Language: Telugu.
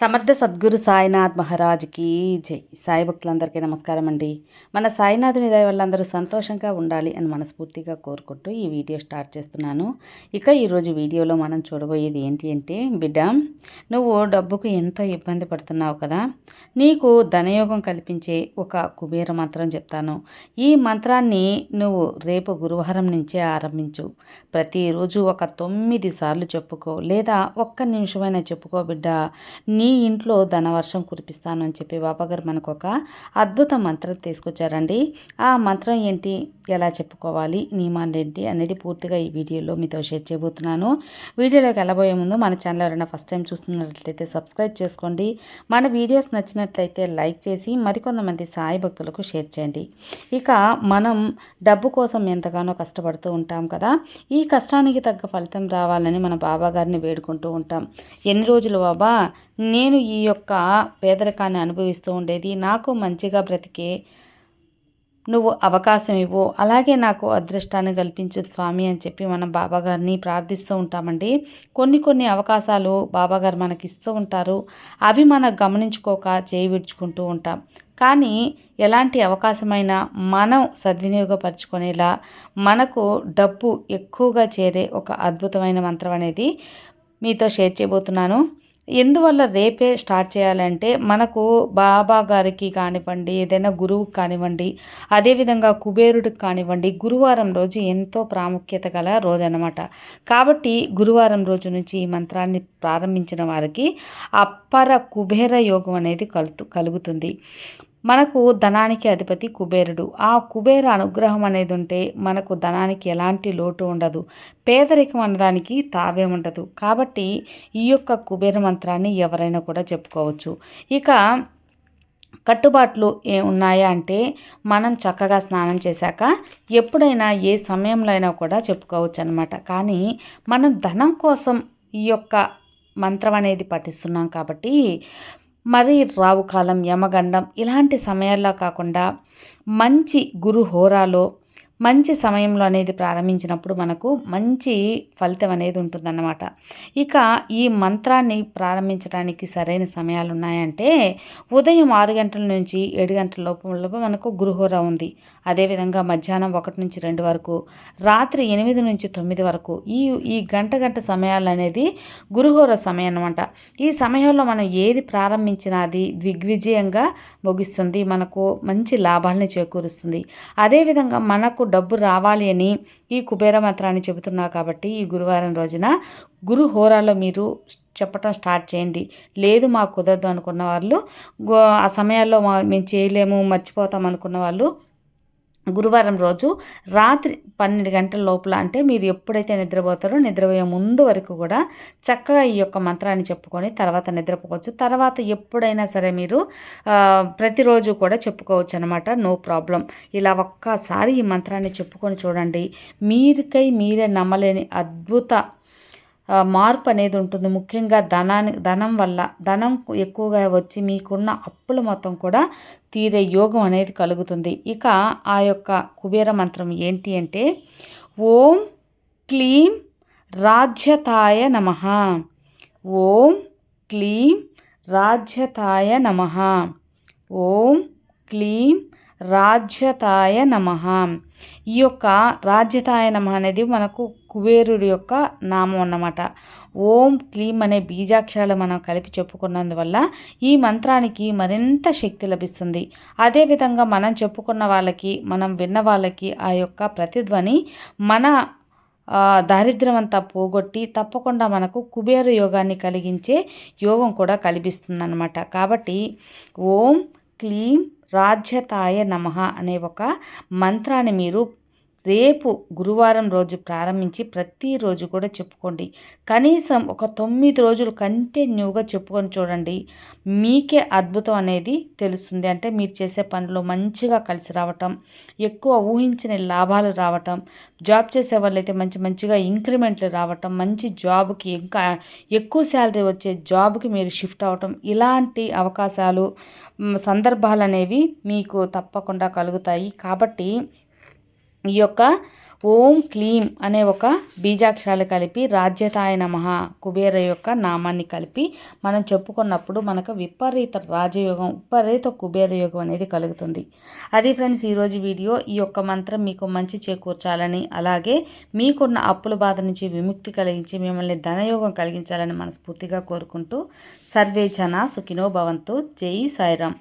సమర్థ సద్గురు సాయినాథ్ మహారాజ్కి జై. సాయి భక్తులందరికీ నమస్కారం అండి. మన సాయినాథుని దయ వల్ల అందరూ సంతోషంగా ఉండాలి అని మనస్ఫూర్తిగా కోరుకుంటూ ఈ వీడియో స్టార్ట్ చేస్తున్నాను. ఇక ఈరోజు వీడియోలో మనం చూడబోయేది ఏంటి అంటే బిడ్డ నువ్వు డబ్బుకు ఎంతో ఇబ్బంది పడుతున్నావు కదా. నీకు ధనయోగం కల్పించే ఒక కుబేర మంత్రం చెప్తాను. ఈ మంత్రాన్ని నువ్వు రేపు గురువారం నుంచే ఆరంభించు. ప్రతిరోజు ఒక తొమ్మిది సార్లు చెప్పుకో లేదా ఒక్క నిమిషమైనా చెప్పుకో బిడ్డ. నీ ఇంట్లో ధనవర్షం కురిపిస్తాను అని చెప్పి బాబాగారు మనకు ఒక అద్భుత మంత్రం తీసుకొచ్చారండి. ఆ మంత్రం ఏంటి? ఎలా చెప్పుకోవాలి? నియమాలు ఏంటి? అనేది పూర్తిగా ఈ వీడియోలో మీతో షేర్ చేయబోతున్నాను. వీడియోలోకి వెళ్ళబోయే ముందు మన ఛానల్ ఎవరైనా ఫస్ట్ టైం చూస్తున్నట్లయితే సబ్స్క్రైబ్ చేసుకోండి. మన వీడియోస్ నచ్చినట్లయితే లైక్ చేసి మరికొంతమంది సాయి భక్తులకు షేర్ చేయండి. ఇక మనం డబ్బు కోసం ఎంతగానో కష్టపడుతూ ఉంటాం కదా. ఈ కష్టానికి తగ్గ ఫలితం రావాలని మన బాబా గారిని వేడుకుంటూ ఉంటాం. ఎన్ని రోజులు బాబా? నేను ఈ యొక్క పేదరికాన్ని అనుభవిస్తూ ఉండేది. నాకు మంచిగా బ్రతికే నువ్వు అవకాశం ఇవ్వు. అలాగే నాకు అదృష్టాన్ని కల్పించు స్వామి అని చెప్పి మనం బాబాగారిని ప్రార్థిస్తూ ఉంటామండి. కొన్ని కొన్ని అవకాశాలు బాబాగారు మనకి ఇస్తూ ఉంటారు. అవి మనం గమనించుకోక చేయి విడుచుకుంటూ ఉంటాం. కానీ ఎలాంటి అవకాశమైనా మనం సద్వినియోగపరచుకునేలా మనకు డబ్బు ఎక్కువగా చేరే ఒక అద్భుతమైన మంత్రం అనేది మీతో షేర్ చేయబోతున్నాను. ఎందువల్ల రేపే స్టార్ట్ చేయాలంటే మనకు బాబా గారికి కానివ్వండి ఏదైనా గురువుకి కానివ్వండి అదేవిధంగా కుబేరుడికి కానివ్వండి గురువారం రోజు ఎంతో ప్రాముఖ్యత గల రోజు అనమాట కాబట్టి గురువారం రోజు నుంచి ఈ మంత్రాన్ని ప్రారంభించిన వారికి అప్పర కుబేర యోగం అనేది కలుతు కలుగుతుంది. మనకు ధనానికి అధిపతి కుబేరుడు. ఆ కుబేర అనుగ్రహం అనేది ఉంటే మనకు ధనానికి ఎలాంటి లోటు ఉండదు. పేదరికం అనడానికి తావే ఉండదు. కాబట్టి ఈ యొక్క కుబేర మంత్రాన్ని ఎవరైనా కూడా చెప్పుకోవచ్చు. ఇక కట్టుబాట్లు ఏ ఉన్నాయా అంటే మనం చక్కగా స్నానం చేశాక ఎప్పుడైనా ఏ సమయంలో అయినా కూడా చెప్పుకోవచ్చు అనమాట కానీ మనం ధనం కోసం ఈ యొక్క మంత్రం అనేది పఠిస్తున్నాం కాబట్టి మరి రావు కాలం యమగండం ఇలాంటి సమయాల్లో కాకుండా మంచి గురు హోరాలో మంచి సమయంలో అనేది ప్రారంభించినప్పుడు మనకు మంచి ఫలితం అనేది ఉంటుందన్నమాట. ఇక ఈ మంత్రాన్ని ప్రారంభించడానికి సరైన సమయాలు ఉన్నాయంటే ఉదయం ఆరు గంటల నుంచి ఏడు గంటల లోపల మనకు గురుహోర ఉంది. అదేవిధంగా మధ్యాహ్నం ఒకటి నుంచి రెండు వరకు రాత్రి ఎనిమిది నుంచి తొమ్మిది వరకు ఈ ఈ గంట గంట సమయాలు అనేది గురుహోర సమయం అనమాట ఈ సమయంలో మనం ఏది ప్రారంభించినా అది దిగ్విజయంగా ముగిస్తుంది మనకు మంచి లాభాలని చేకూరుస్తుంది. అదేవిధంగా మనకు డబ్బు రావాలి అని ఈ కుబేర మంత్రాన్ని చెబుతున్నా కాబట్టి ఈ గురువారం రోజున గురు హోరాలో మీరు చెప్పటం స్టార్ట్ చేయండి. లేదు మాకు కుదరదు అనుకున్న వాళ్ళు ఆ సమయాల్లో మేము చేయలేము మర్చిపోతాం అనుకున్న వాళ్ళు గురువారం రోజు రాత్రి పన్నెండు గంటల లోపల అంటే మీరు ఎప్పుడైతే నిద్రపోతారో నిద్రపోయే ముందు వరకు కూడా చక్కగా ఈ యొక్క మంత్రాన్ని చెప్పుకొని తర్వాత నిద్రపోవచ్చు. తర్వాత ఎప్పుడైనా సరే మీరు ప్రతిరోజు కూడా చెప్పుకోవచ్చు అనమాట నో ప్రాబ్లం. ఇలా ఒక్కసారి ఈ మంత్రాన్ని చెప్పుకొని చూడండి. మీరికై మీరే నమ్మలేని అద్భుత మార్పు అనేది ఉంటుంది. ముఖ్యంగా ధనాన్ని ధనం వల్ల ధనం ఎక్కువగా వచ్చి మీకున్న అప్పుల మొత్తం కూడా తీరే యోగం అనేది కలుగుతుంది. ఇక ఆ యొక్క కుబేర మంత్రం ఏంటి అంటే ఓం క్లీం రాజ్యతాయ నమ. ఓం క్లీం రాజ్యతాయ నమ. ఓం క్లీం రాజ్యతాయ నమ. ఈ యొక్క రాజ్యతాయ నమ అనేది మనకు కుబేరుడి యొక్క నామం అన్నమాట. ఓం క్లీం అనే బీజాక్షరాలు మనం కలిపి చెప్పుకున్నందువల్ల ఈ మంత్రానికి మరింత శక్తి లభిస్తుంది. అదేవిధంగా మనం చెప్పుకున్న వాళ్ళకి మనం విన్న వాళ్ళకి ఆ యొక్క ప్రతిధ్వని మన దారిద్ర్యం అంతా పోగొట్టి తప్పకుండా మనకు కుబేర యోగాన్ని కలిగించే యోగం కూడా కల్పిస్తుందన్నమాట. కాబట్టి ఓం క్లీం రాజ్యతాయ నమ అనే ఒక మంత్రాన్ని మీరు రేపు గురువారం రోజు ప్రారంభించి ప్రతిరోజు కూడా చెప్పుకోండి. కనీసం ఒక తొమ్మిది రోజులు కంటిన్యూగా చెప్పుకొని చూడండి. మీకే అద్భుతం అనేది తెలుస్తుంది. అంటే మీరు చేసే పనులు మంచిగా కలిసి రావటం ఎక్కువ ఊహించిన లాభాలు రావటం జాబ్ చేసే వాళ్ళైతే మంచి మంచిగా ఇంక్రిమెంట్లు రావటం మంచి జాబ్కి ఇంకా ఎక్కువ శాలరీ వచ్చే జాబ్కి మీరు షిఫ్ట్ అవ్వటం ఇలాంటి అవకాశాలు సందర్భాలు అనేవి మీకు తప్పకుండా కలుగుతాయి. కాబట్టి ఈ యొక్క ఓం క్లీం అనే ఒక బీజాక్షరాలు కలిపి రాజ్యతాయ నమః కుబేర యొక్క నామాన్ని కలిపి మనం చెప్పుకున్నప్పుడు మనకు విపరీత రాజయోగం విపరీత కుబేర యోగం అనేది కలుగుతుంది. అది ఫ్రెండ్స్ ఈరోజు వీడియో. ఈ యొక్క మంత్రం మీకు మంచి చేకూర్చాలని అలాగే మీకున్న అప్పుల బాధ నుంచి విముక్తి కలిగించి మిమ్మల్ని ధనయోగం కలిగించాలని మనస్ఫూర్తిగా కోరుకుంటూ సర్వే జన సుఖినో భవంతు. జై సాయిరామ్.